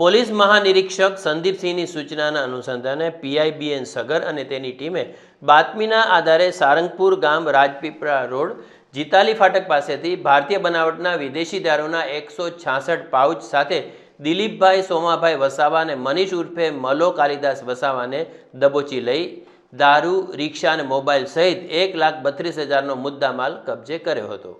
Police મહાનિરીક્ષક સંદીપસિંહની સૂચનાના અનુસંધાને પીઆઈબીએન સગર અને તેની ટીમે બાતમીના આધારે સારંગપુર ગામ રાજપીપળા રોડ, જીતાલી ફાટક પાસેથી ભારતીય બનાવટના વિદેશી દારૂના એકસો છાસઠ પાઉચ સાથે દિલીપભાઈ સોમાભાઈ વસાવા અને મનીષ ઉર્ફે મલો કાલિદાસ વસાવાને દબોચી લઈ દારૂ, રિક્ષા અને મોબાઈલ સહિત એક લાખ બત્રીસ હજારનો મુદ્દામાલ કબજે કર્યો હતો.